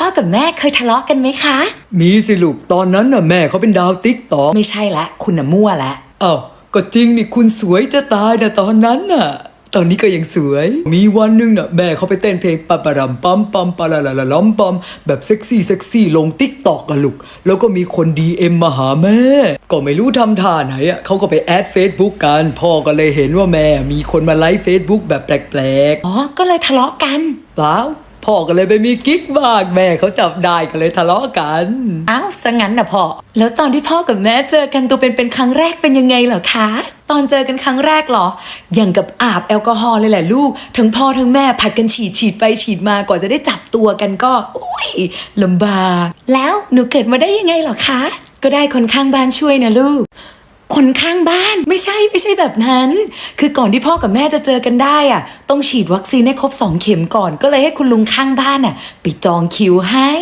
พ่อกับแม่เคยทะเลาะกันไหมคะ มีสิลูกตอนนั้นน่ะแม่เขาเป็นดาวติ๊กตอกไม่ใช่ละ คุณน่ะมั่วละอ้าวก็จริงนี่คุณสวยจะตายนะตอนนั้นน่ะ ตอนนี้ก็ยังสวย มีวันหนึงน่ะแม่เขาไปเต้นเพลงปะปะรำปั๊มปั๊มปะละละละล้อมปั๊มแบบเซ็กซี่เซ็กซี่ลงติ๊กตอกกันลูก แล้วก็มีคนดีเอ็มมาหาแม่ ก็ไม่รู้ทำท่าไหนอะเขาก็ไปแอดเฟซบุ๊กกันพ่อก็เลยเห็นว่าแม่มีคนมาไลฟ์เฟซบุ๊กแบบแปลกๆ อ๋อ ก็เลยทะเลาะกัน เปล่า พ่อก็เลยไปมีกิ๊กบ้างแม่เขาจับได้ก็เลยทะเลาะกันอ้าวซะงั้นนะพ่อ แล้วตอนที่พ่อกับแม่เจอกันตัวเป็นเป็นครั้งแรกเป็นยังไงเหรอคะ ตอนเจอกันครั้งแรกเหรอ อย่างกับอาบแอลกอฮอล์เลยแหละลูก ทั้งพ่อทั้งแม่ผัดกันฉีดฉีดไปฉีดมากว่าจะได้จับตัวกันก็โอ้ยลำบาก แล้วหนูเกิดมาได้ยังไงเหรอคะ ก็ได้คนข้างบ้านช่วยนะลูก คนข้างบ้านไม่ใช่ไม่ใช่แบบนั้น คือก่อนที่พ่อกับแม่จะเจอกันได้อะต้องฉีดวัคซีนให้ครบสองเข็มก่อนก็เลยให้คุณลุงข้างบ้านอะไปจองคิวให้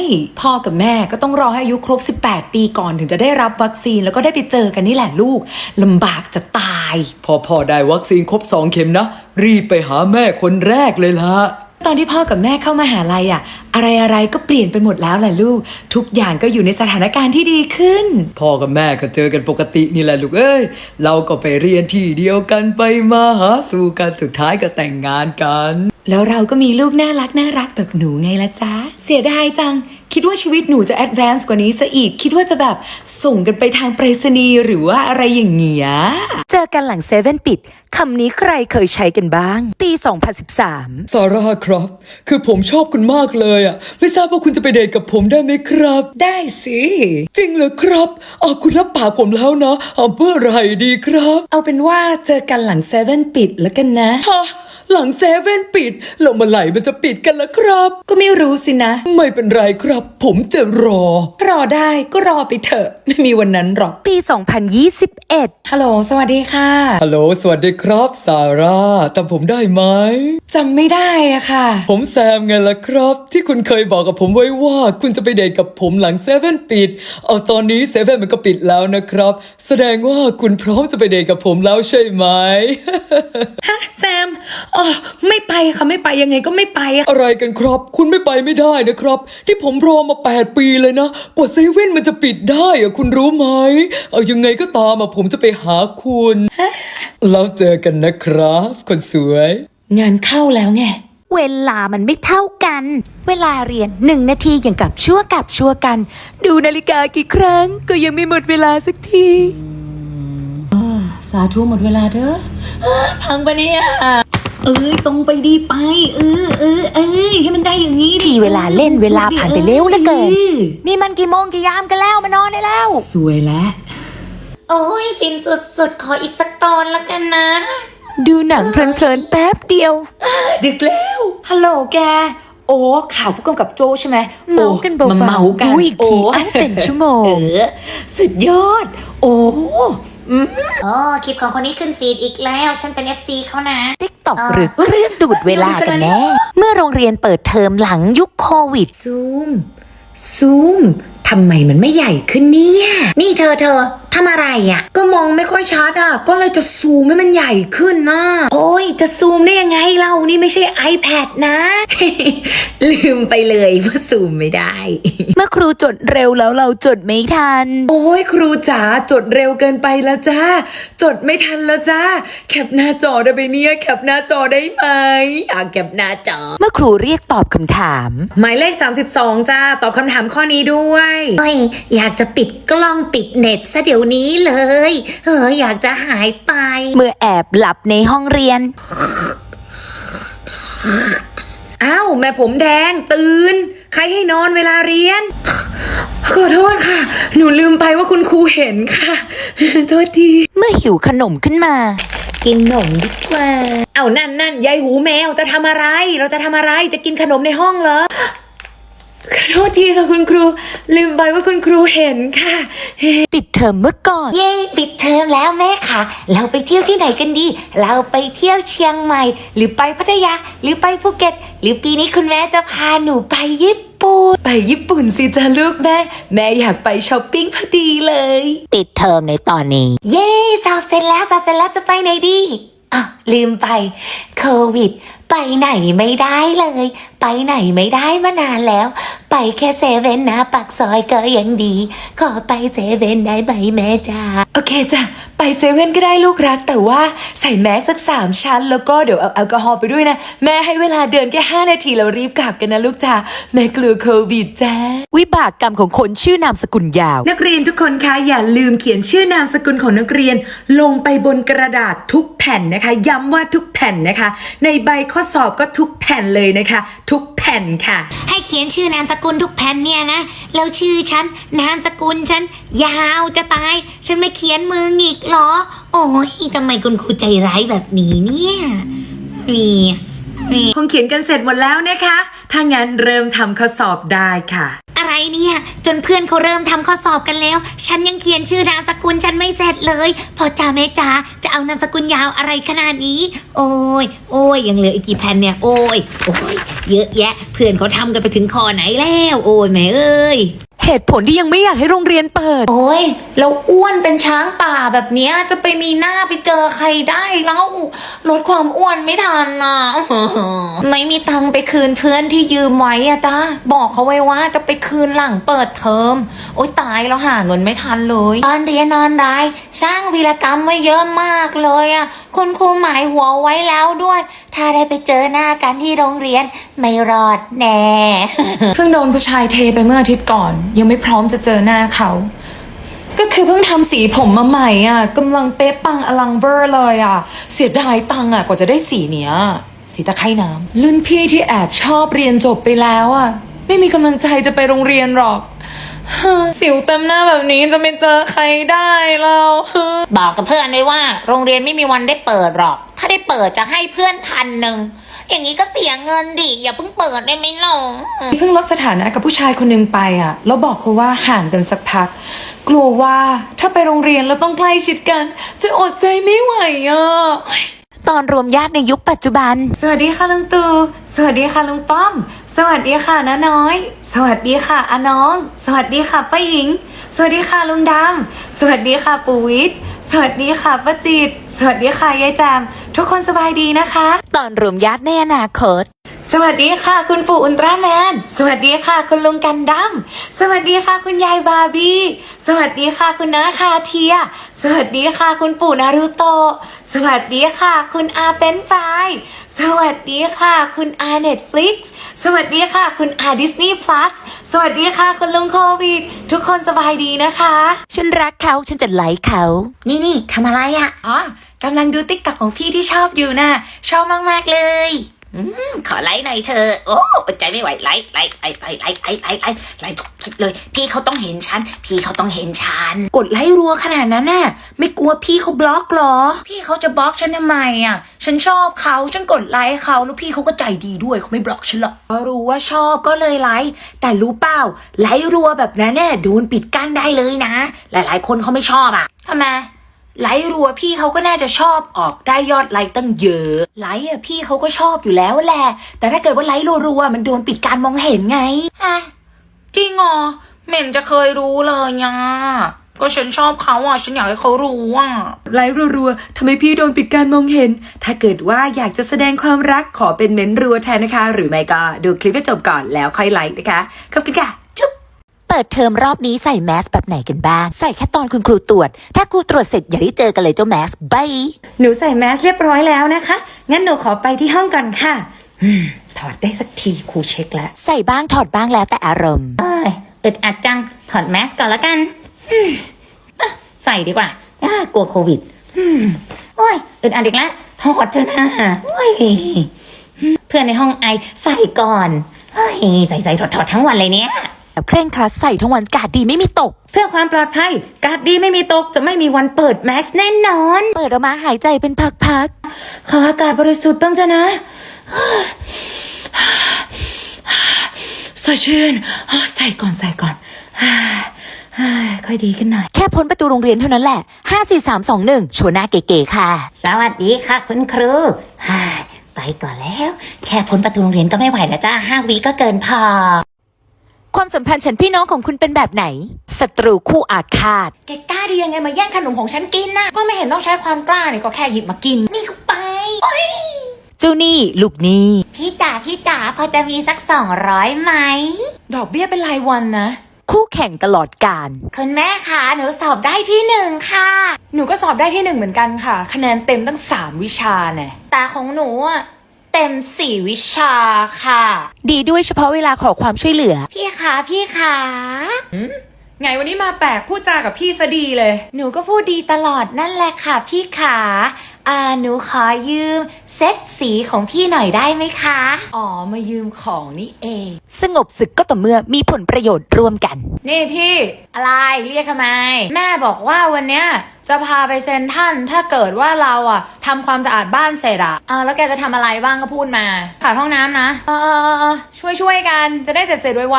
พ่อกับแม่ก็ต้องรอให้อายุครบ 18 ปีก่อนถึงจะได้รับวัคซีนแล้วก็ได้ไปเจอกันนี่แหละลูกลำบากจะตาย พอพ่อได้วัคซีนครบสองเข็มนะ รีบไปหาแม่คนแรกเลยละ ตอนที่พ่อกับแม่เข้ามาหาลัยอะอะไรอะไรๆก็เปลี่ยนไปหมดแล้วแหละลูก ทุกอย่างก็อยู่ในสถานการณ์ที่ดีขึ้น พ่อกับแม่ก็เจอกันปกตินี่แหละลูกเอ้ย เราก็ไปเรียนที่เดียวกันไปมาหาสู่กันสุดท้ายก็แต่งงานกัน แล้วเราก็มีลูกน่ารักน่ารักแบบหนูไงละจ๊ะเสียดายจัง คิดว่าชีวิตหนูจะแอดวานซ์กว่านี้ซะอีก คิดว่าจะแบบส่งกันไปทางไปรษณีย์หรือว่าอะไรอย่างเงี้ย เจอกันหลังเซเว่นปิด คำนี้ใครเคยใช้กันบ้าง ปี 2013 ซาร่าครับ คือผมชอบคุณมากเลยอะ ไม่ทราบว่าคุณจะไปเดทกับผมได้ไหมครับ ได้สิ จริงเหรอครับอ๋อคุณรับปากผมแล้วนะเอาเมื่อไหร่ดีครับ เอาเป็นว่าเจอกันหลังเซเว่นปิดแล้วกันนะฮะ หลังเซเว่นปิดแล้วเมื่อไหร่มันจะปิดกันล่ะครับ ก็ไม่รู้สินะ ไม่เป็นไรครับ ผมจะรอ รอได้ก็รอไปเถอะไม่มีวันนั้นหรอก ปี 2021 ฮัลโหล สวัสดีค่ะ ฮัลโหล สวัสดีครับซาร่าจำผมได้ไหมจำไม่ได้อะค่ะ ผมแซมไงล่ะครับ ที่คุณเคยบอกกับผมไว้ว่า คุณจะไปเดทกับผมหลังเซเว่นปิด เอาตอนนี้เซเว่นมันก็ปิดแล้วนะครับ แสดงว่าคุณพร้อมจะไปเดทกับผมแล้วใช่ไหมฮะแซมอ๋อไม่ไปค่ะไม่ไปยังไงก็ไม่ไปอะอะไรกันครับ คุณไม่ไปไม่ได้นะครับ ที่ผมรอมา 8 ปีเลยนะ กว่าเซเว่นมันจะปิดได้อะคุณรู้ไหมเอายังไงก็ตามอะผมจะไปหาคุณแล้วเจอกันนะครับ คนสวย งานเข้าแล้วไงเวลามันไม่เท่ากัน เวลาเรียนหนึ่งนาทีอย่างกับชั่วกับชั่วกัน ดูนาฬิกากี่ครั้ง ก็ยังไม่หมดเวลาสักทีสาธุหมดเวลาเถอะอ้าพังปะเนี่ย เอ้ยตรงไปดีไป เออเออเอ้ยให้มันได้อย่างนี้ดิทีเวลาเล่นเวลาผ่านไปเร็วเหลือเกินออนี่มันกี่โมงกี่ยามกันแล้วมานอนได้แล้ว สวยแล้ว โอ้ยฟินสุดๆ ขออีกสักตอนละกันนะ ดูหนังเพลินๆแป๊บเดียว ดึกแล้ว ฮัลโหลแก โอ้ข่าวผู้กำกับโจใช่ไหมเมากันเบาๆมาเมากันดูอีกทีเอ้าเป็นชั่วโมง เออ สุดยอด โอ้ โอ้คลิปของคนนี้ขึ้นฟีดอีกแล้ว ฉันเป็น FC เขานะ ติ๊กตอกหรือเครื่องดูดเวลากันแน่ เมื่อโรงเรียนเปิดเทอมหลังยุคโควิด ซูม ซูม ทำไมมันไม่ใหญ่ขึ้นเนี่ย นี่เธอเธอ ทำอะไรอะ ก็มองไม่ค่อยชัดอะ ก็เลยจะซูมให้มันใหญ่ขึ้นนะโอ้ย จะซูมได้ยังไงเรานี่ไม่ใช่ iPad นะ ลืมไปเลยว่าซูมไม่ได้ เมื่อครูจดเร็วแล้วเราจดไม่ทัน โอ้ยครูจ๋าจดเร็วเกินไปแล้วจ้าจดไม่ทันแล้วจ้าแคปหน้าจอได้ไหมเนี่ยแคปหน้าจอได้ไหมอยากแคปหน้าจอ เมื่อครูเรียกตอบคำถาม หมายเลข 32 จ้าตอบคำถามข้อนี้ด้วยเฮ้ย อยากจะปิดกล้องปิดเน็ตซะเดี๋ยวนี้เลยเอออยากจะหายไป เมื่อแอบหลับในห้องเรียน อ้าวแม่ผมแดงตื่น ใครให้นอนเวลาเรียน ขอโทษค่ะ หนูลืมไปว่าคุณครูเห็นค่ะ โทษที เมื่อหิวขนมขึ้นมา กินขนมดีกว่า เอานั่นนั่นยายหูแมวจะทำอะไร เราจะทำอะไรจะกินขนมในห้องเหรอ ขอโทษทีค่ะคุณครู ลืมไปว่าคุณครูเห็นค่ะ ปิดเทอมเมื่อก่อน เย้ปิดเทอมแล้วแม่ค่ะ เราไปเที่ยวที่ไหนกันดี เราไปเที่ยวเชียงใหม่ หรือไปพัทยา หรือไปภูเก็ต หรือปีนี้คุณแม่จะพาหนูไปญี่ปุ่น ไปญี่ปุ่นสิจ้าลูกแม่ แม่อยากไปช้อปปิ้งพอดีเลย ปิดเทอมในตอนนี้ เย้สาวเสร็จแล้วสาวเสร็จแล้วจะไปไหนดีเอะลืมไปโควิด ไปไหนไม่ได้เลย ไปไหนไม่ได้มานานแล้ว ไปแค่เซเว่นนะปากซอยก็ยังดี ขอไปเซเว่นได้ไหมแม่จ้าโอเคจ้ะไปเซเว่นก็ได้ลูกรัก แต่ว่าใส่แมสสักสามชั้น แล้วก็เดี๋ยวเอาแอลกอฮอล์ไปด้วยนะ แม่ให้เวลาเดินแค่5นาทีแล้วรีบกลับกันนะลูกจ้าแม่กลัวโควิดจ้าวิบากกรรมของคนชื่อนามสกุลยาว นักเรียนทุกคนคะอย่าลืมเขียนชื่อนามสกุลของนักเรียน ลงไปบนกระดาษทุกแผ่นนะคะ ย้ำว่าทุกแผ่นนะคะ ในใบข้อสอบก็ทุกแผ่นเลยนะคะ ทุกแผ่นค่ะ ให้เขียนชื่อนามสกุลทุกแผ่นเนี่ยนะแล้วชื่อฉันนามสกุลฉัน ยาวจะตาย ฉันไม่เขียนมือหงิกเหรอ โอ้ยทำไมคุณครูใจร้ายแบบนี้เนี่ยนี่นี่คงเขียนกันเสร็จหมดแล้วนะคะ ถ้างั้นเริ่มทำข้อสอบได้ค่ะ อะไรเนี่ย จนเพื่อนเขาเริ่มทำข้อสอบกันแล้ว ฉันยังเขียนชื่อนามสกุลฉันไม่เสร็จเลยพอจ่าแม่จ๋าจะเอานามสกุลยาวอะไรขนาดนี้ โอ้ยโอ้ยยังเหลืออีกกี่แผ่นเนี่ย โอ้ยโอ้ยเยอะแยะ เพื่อนเขาทำกันไปถึงคอไหนแล้ว โอ้ยแม่เอ้ย เหตุผลที่ยังไม่อยากให้โรงเรียนเปิด โอ้ยเราอ้วนเป็นช้างป่าแบบเนี้ยจะไปมีหน้าไปเจอใครได้แล้วลดความอ้วนไม่ทันอะไม่มีตังค์ไปคืนเพื่อนที่ยืมไว้อะตาบอกเขาไว้ว่าจะไปคืนหลังเปิดเทอมโอ๊ยตายแล้วหาเงินไม่ทันเลยตอนเรียนนอนได้สร้างวีรกรรมไว้เยอะมากเลยอะคุณครูหมายหัวไว้แล้วด้วย ถ้าได้ไปเจอหน้ากันที่โรงเรียนไม่รอดแน่เพิ่งโดนผู้ชายเทไปเมื่ออาทิตย์ก่อนยังไม่พร้อมจะเจอหน้าเขา ก็คือเพิ่งทำสีผมมาใหม่อะกำลังเป๊ะปังอลังเวอร์เลยอะ เสียดายตังอะกว่าจะได้สีเนี้ย สีตะไคร่น้ำรุ่นพี่ที่แอบชอบเรียนจบไปแล้วอะ ไม่มีกำลังใจจะไปโรงเรียนหรอกสิวเต็มหน้าแบบนี้จะไปเจอใครได้เราบอกกับเพื่อนไว้ว่า โรงเรียนไม่มีวันได้เปิดหรอก ถ้าได้เปิดจะให้เพื่อนพันหนึ่ง อย่างนี้ก็เสียเงินดิอย่าเพิ่งเปิดได้ไหมหรอเพิ่งลดสถานะกับผู้ชายคนหนึ่งไปอะ แล้วบอกเขาว่าห่างกันสักพัก กลัวว่าถ้าไปโรงเรียนแล้วต้องใกล้ชิดกัน จะอดใจไม่ไหวอะตอนรวมญาติในยุคปัจจุบัน สวัสดีค่ะลุงตู่สวัสดีค่ะลุงป้อม สวัสดีค่ะน้าน้อย สวัสดีค่ะอาน้อง สวัสดีค่ะป้าหญิง สวัสดีค่ะลุงดำ สวัสดีค่ะปู่วิทย์ สวัสดีค่ะป้าจิต สวัสดีค่ะยายแจม ทุกคนสบายดีนะคะ ตอนรวมญาติในอนาคต วัสดีค่ะ คุณปู่อุลตร้าแมน สวัสดีค่ะ คุณลุงกันดั้ม สวัสดีค่ะ คุณยายบาร์บี้ สวัสดีค่ะ คุณน้าคาเทีย สวัสดีค่ะ คุณปู่นารุโตะ สวัสดีค่ะ คุณอาเป็นไฟรายสวัสดีค่ะ คุณอาเน็ตฟลิกซ์สวัสดีค่ะ คุณอาดิสนีย์พลัสสวัสดีค่ะ คุณลุงโควิด ทุกคนสบายดีนะคะ ฉันรักเขา ฉันจะไลค์เขา นี่นี่ทำอะไรอะอ๋อกำลังดูติ๊กต็อกของพี่ที่ชอบอยู่นะชอบมาก ๆ เลยอืม ขอไลค์หน่อยเธอะโอ้อดใจไม่ไหวไลค์ไลค์ไลค์ไลค์ไลค์ไลค์ไลค์ไลค์ไลค์ทุกคลิปเลย พี่เขาต้องเห็นฉัน พี่เขาต้องเห็นฉัน กดไลค์รัวขนาดนั้นน่ะ ไม่กลัวพี่เขาบล็อกเหรอ พี่เขาจะบล็อกฉันทำไมอะ ฉันชอบเขาฉันกดไลค์เขาแล้วพี่เขาก็ใจดีด้วยเขาไม่บล็อกฉันหรอกก็รู้ว่าชอบก็เลยไลค์แต่รู้เปล่าไลค์รัวแบบนั้นแน่โดนปิดกั้นได้เลยนะ หลาย ๆ คนเขาไม่ชอบอะทำไม ไลค์รัวพี่เขาก็น่าจะชอบออกได้ยอดไลค์ตั้งเยอะไลค์อะพี่เขาก็ชอบอยู่แล้วแหละ แต่ถ้าเกิดว่าไลค์รัวๆมันโดนปิดการมองเห็นไงฮะจริงเหรอเหม็นจะเคยรู้เลยอะก็ฉันชอบเขาอะ ฉันอยากให้เขารู้อะไลฟ์รัวๆทำไมพี่โดนปิดการมองเห็น ถ้าเกิดว่าอยากจะแสดงความรักขอเป็นเม้นรัวแทนนะคะ หรือไม่ก็ดูคลิปให้จบก่อนแล้วค่อยไลค์นะคะ ขอบคุณค่ะจุ๊บเปิดเทอมรอบนี้ใส่แมสแบบไหนกันบ้าง ใส่แค่ตอนคุณครูตรวจ ถ้าครูตรวจเสร็จอย่าได้เจอกันเลยเจ้าแมสบายหนูใส่แมสเรียบร้อยแล้วนะคะ งั้นหนูขอไปที่ห้องก่อนค่ะอืมถอดได้สักทีครูเช็คแล้ว ใส่บ้างถอดบ้างแล้วแต่อารมณ์เอ้ยอึดอัดจังถอดแมสก่อนแล้วกันอืมอะใส่ดีกว่าอ่ากลัวโควิดอืมโอ้ยอึดอัดอีกแล้วถอดเถอะนะโอ้ยเพื่อนในห้องไอใส่ก่อนเฮ้ยใส่ใส่ถอดถอดทั้งวันเลยเนี่ย แบบเคร่งครัดใส่ทั้งวันกาดดีไม่มีตก เพื่อความปลอดภัย การดดีไม่มีตกจะไม่มีวันเปิดแมสแน่นอน เปิดออกมาหายใจเป็นพักขออากาศบริสุทธิ์บ้างจ้ะนะ สดชื่นใส่ก่อนใส่ก่อนค่อยดีขึ้นหน่อย ๆ แค่พ้นประตูโรงเรียนเท่านั้นแหละ5 4 3 2 1โชว์หน้าเก๋ๆค่ะ สวัสดีค่ะ คุณครูฮ่าไปก่อนแล้ว แค่พ้นประตูโรงเรียนก็ไม่ไหวแล้วจ้าห้าวีก็เกินพอ ความสัมพันธ์ฉันพี่น้องของคุณเป็นแบบไหนศัตรูคู่อาฆาต แกกล้าดียังไงมาแย่งขนมของฉันกินนะก็ไม่เห็นต้องใช้ความกล้าเนี่ยก็แค่หยิบมากิน นี่ก็ไปโอ้ยเจ้าหนี่ลูกหนี้ พี่จ๋าพี่จ๋าพอจะมีสักสองร้อยไหม ดอกเบี้ยเป็นรายวันนะ คู่แข่งตลอดการคุณแม่คะหนูสอบได้ที่หนึ่งค่ะ หนูก็สอบได้ที่หนึ่งเหมือนกันค่ะ คะแนนเต็มตั้งสามวิชาแน่แต่ของหนูอะเต็มสี่วิชาค่ะ ดีด้วยเฉพาะเวลาขอความช่วยเหลือ พี่ คะพี่คะไงวันนี้มาแปลกพูดจากับพี่ซะดีเลย หนูก็พูดดีตลอดนั่นแหละค่ะพี่ขาอ่าหนูขอยืมเซตสีของพี่หน่อยได้ไหมคะ อ๋อ มายืมของนี่เอง สงบศึกก็ต่อเมื่อมีผลประโยชน์ร่วมกัน นี่พี่ อะไรเรียกทำไม แม่บอกว่าวันเนี้ยจะพาไปเซ็นทรันถ้าเกิดว่าเราอะทำความสะอาดบ้านเสร็จอะอ่าแล้วแกจะทำอะไรบ้างก็พูดมาขาดห้องน้ำนะเออเออเออเออช่วยช่วยๆกันจะได้เสร็จเสร็จๆไว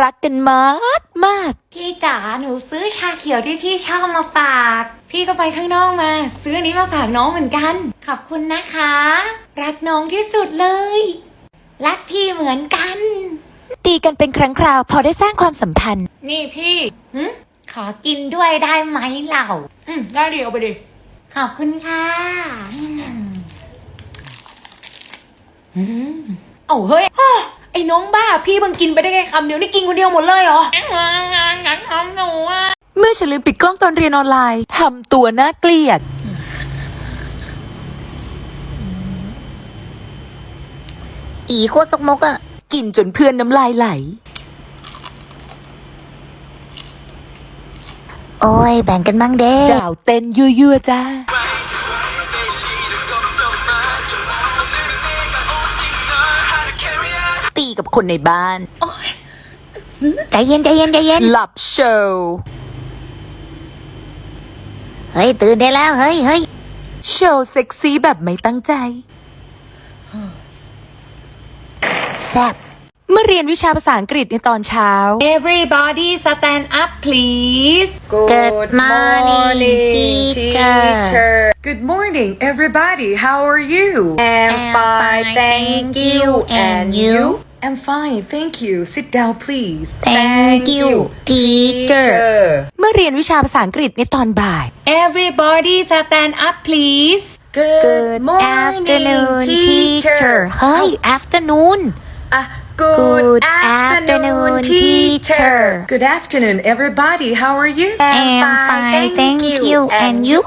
รักกันมากมากพี่จ๋าหนูซื้อชาเขียวที่พี่ชอบมาฝากๆพี่ก็ไปข้างนอกมา ซื้ออันนี้มาฝากน้องเหมือนกัน ขอบคุณนะคะรักน้องที่สุดเลย รักพี่เหมือนกัน ตีกันเป็นครั้งคราวพอได้สร้างความสัมพันธ์ นี่พี่หึขอกินด้วยได้ไหมเหล่า อืมได้ดิเอาไปดิ ขอบคุณค่ะเอาเฮ้ยอ้อไอ้น้องบ้า พี่บังกินไปได้แค่คำเดียวนี่กินคนเดียวหมดเลยเหรองานงานทำหนูอะ เมื่อฉันลืมปิดกล้องตอนเรียนออนไลน์ทำตัวน่าเกลียด อีโคตรสกมกอะกินจนเพื่อนน้ำลายไหล โอ้ย แบ่งกันบ้างเด้ดาวเต้นยั่วๆจ้า ตีกับคนในบ้าน ใจเย็นใจเย็นใจเย็น หลับโชว์เฮ้ย ตื่นได้แล้ว เฮ้ยเฮ้ยโชว์เซ็กซี่แบบไม่ตั้งใจ แซ่บเมื่อเรียนวิชาภาษาอังกฤษในตอนเช้า Everybody stand up please Good morning, teacher. Good morning everybody how are you I'm I'm fine, thank you. And you? I'm fine thank you sit down please Thank you, teacher. เมื่อเรียนวิชาภาษาอังกฤษในตอนบ่าย Everybody stand up please Good afternoon, teacher. เฮ้ย afternoon Ah, good, Good afternoon, afternoon, teacher. teacher. Good afternoon, everybody. How are you? I'm fine, thank you. And you?